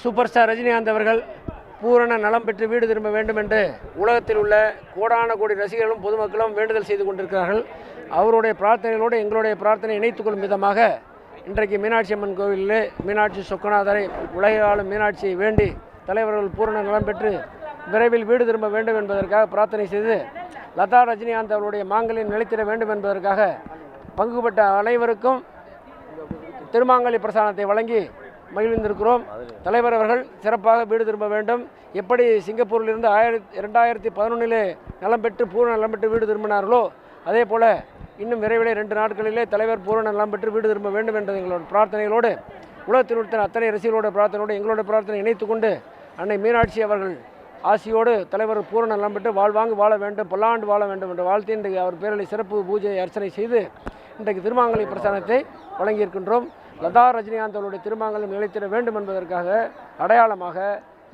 Super star Rajinikanth அவர்கள் பூரண நலம் பெற்று வீடு திரும்ப வேண்டும் என்று உலகத்தில் உள்ள கோடான கோடி ரசிகர்களும் பொதுமக்களும் வேண்டுதல் செய்து கொண்டிருக்கிறார்கள். அவருடைய பிரார்த்தனைகளோடு எங்களுடைய பிரார்த்தனை இணைத்துக்கொள்ளும் விதமாக இன்றைக்கு மீனாட்சி அம்மன் கோவிலில் மீனாட்சி சொக்கநாதரை உலக ஆளும் மீனாட்சியை வேண்டி தலைவர்கள் பூரண நலம் பெற்று விரைவில் வீடு திரும்ப வேண்டும் என்பதற்காக பிரார்த்தனை செய்து லதா ரஜினிகாந்த் அவருடைய மாங்கலின் நிலைத்திட வேண்டும் என்பதற்காக பங்குபட்ட அனைவருக்கும் திருமாங்கலி பிரசாதத்தை வழங்கி மகிழ்ந்திருக்கிறோம். தலைவர் அவர்கள் சிறப்பாக வீடு திரும்ப வேண்டும். எப்படி சிங்கப்பூரிலிருந்து ஆயிரத்தி இரண்டாயிரத்தி பதினொன்றிலே நலம் பெற்று பூரண நலம் பெற்று வீடு திரும்பினார்களோ அதே போல் இன்னும் விரைவிலே ரெண்டு நாட்களிலே தலைவர் பூரண நலம் பெற்று வீடு திரும்ப வேண்டும் என்ற எங்களோட பிரார்த்தனைகளோடு உலகத்தில் உள்ள அத்தனை ரசிகளோட பிரார்த்தனையோடு எங்களோட பிரார்த்தனை இணைத்து கொண்டு அன்னை மீனாட்சி அவர்கள் ஆசியோடு தலைவர் பூரண நலம் பெற்று வாழ்வாங்கு வாழ வேண்டும் பல்லாண்டு வாழ வேண்டும் என்ற வாழ்த்து இன்றைக்கு அவர் பேரில் சிறப்பு பூஜை அர்ச்சனை செய்து இன்றைக்கு திருமாங்கலை பிரசாரத்தை வழங்கியிருக்கின்றோம். லதா ரஜினிகாந்த் அவருடைய திருமாங்கலம் நிலைத்திட வேண்டும் என்பதற்காக அடையாளமாக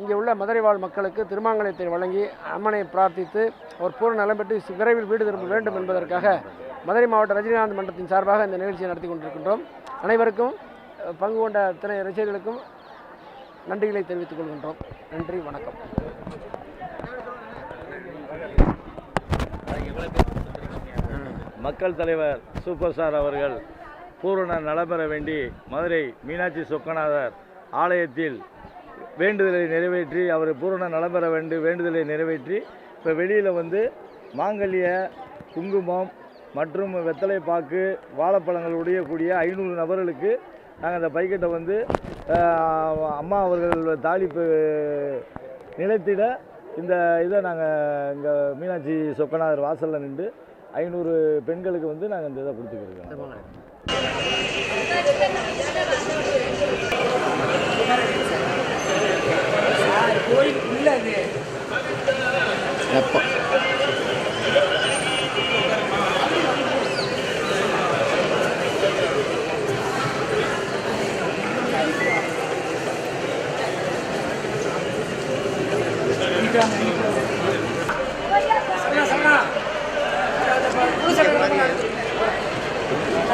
இங்கே உள்ள மதுரைவாழ் மக்களுக்கு திருமாங்கலத்தை வழங்கி அம்மனை பிரார்த்தித்து அவர் பூரண நலம் பெற்று விரைவில் வீடு திரும்ப வேண்டும் என்பதற்காக மதுரை மாவட்ட ரஜினிகாந்த் மன்றத்தின் சார்பாக இந்த நிகழ்ச்சியை நடத்தி கொண்டிருக்கின்றோம். அனைவருக்கும் பங்கு கொண்ட அத்தனை ரசிகர்களுக்கும் நன்றிகளை தெரிவித்துக் கொள்கின்றோம். நன்றி வணக்கம். மக்கள் தலைவர் சூப்பர் ஸ்டார் அவர்கள் பூரண நடைபெற வேண்டி மதுரை மீனாட்சி சொக்கநாதர் ஆலயத்தில் வேண்டுதலை நிறைவேற்றி அவர் பூரண நடைபெற வேண்டு வேண்டுதலை நிறைவேற்றி இப்போ வெளியில் வந்து மாங்கல்ய குங்குமம் மற்றும் வெத்தலை பாக்கு வாழைப்பழங்கள் உடையக்கூடிய ஐநூறு நபர்களுக்கு நாங்கள் அந்த பைக்கெட்டை வந்து அம்மா அவர்கள் தாளிப்பு நிலைத்திட இந்த இதை நாங்கள் இங்கே மீனாட்சி சொக்கநாதர் வாசலில் நின்று ஐநூறு பெண்களுக்கு வந்து நாங்கள் இந்த இதை கொடுத்துக்கிருக்கோம்.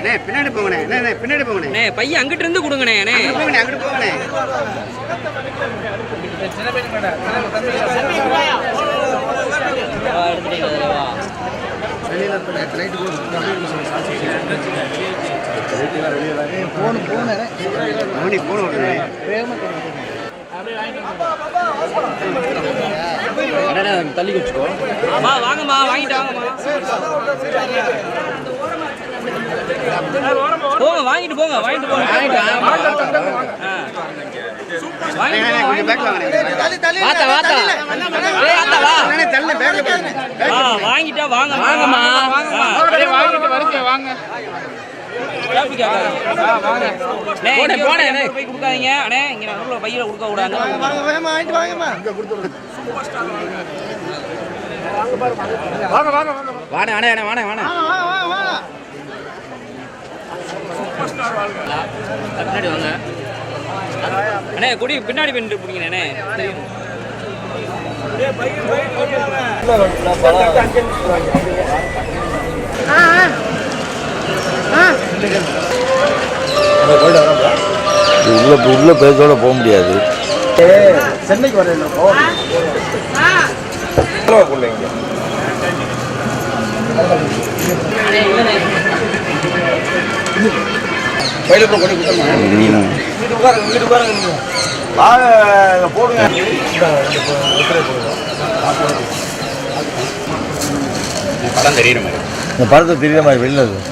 அண்ணே பின்னாடி போங்கண்ணே. பின்னாடி போங்கண்ணே. அண்ணே பையன் அங்கிட்டு இருந்து கொடுங்கண்ணே அண்ணே. போங்கண்ணே அங்கிட்டு போங்கண்ணே. தள்ளி வச்சுக்கோ வாங்கம்மா வாங்கிட்டு வாங்கம்மா. போங்க வாங்கிட்டு போங்க வாங்கிட்டு போங்க. வாங்கிட்டு வாங்க வாங்கம்மா. வாங்க கொடுக்காதீங்க. அண்ணே இங்க நடுவுல பையில கொடுக்க கூடாது வாங்கிட்டு வாங்கம்மா. வாணே வாணே வாணே வாணே வாணே பின்னாடி வாங்க அண்ணே கொடி பின்னாடி பின்னாடி பிடிங்க அண்ணே தெரியும் உள்ள உள்ள பேசோட போக முடியாது சென்னைக்கு வரேன் போடுங்க. படம் தெரியுற மாதிரி. இந்த படத்தை தெரியுற மாதிரி வெளில இருக்கு.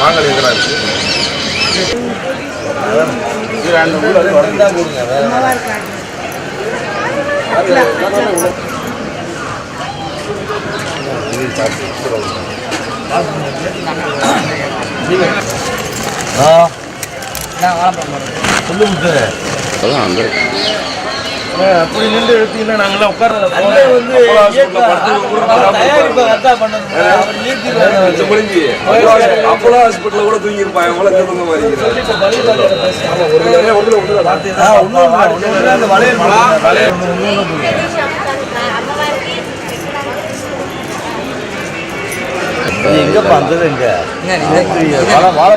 மாங்கல் எதிராக இருக்கு? இது அந்த உள்ள அப்படி நின்று எடுத்தீங்கன்னா நாங்களாம் உட்கார அப்போலோ ஹாஸ்பிட்டல் கூட தூங்கி இருப்பாங்க அவ்வளோ தூங்க மாதிரி எங்கப்பா அந்த எங்க வாழை வாழை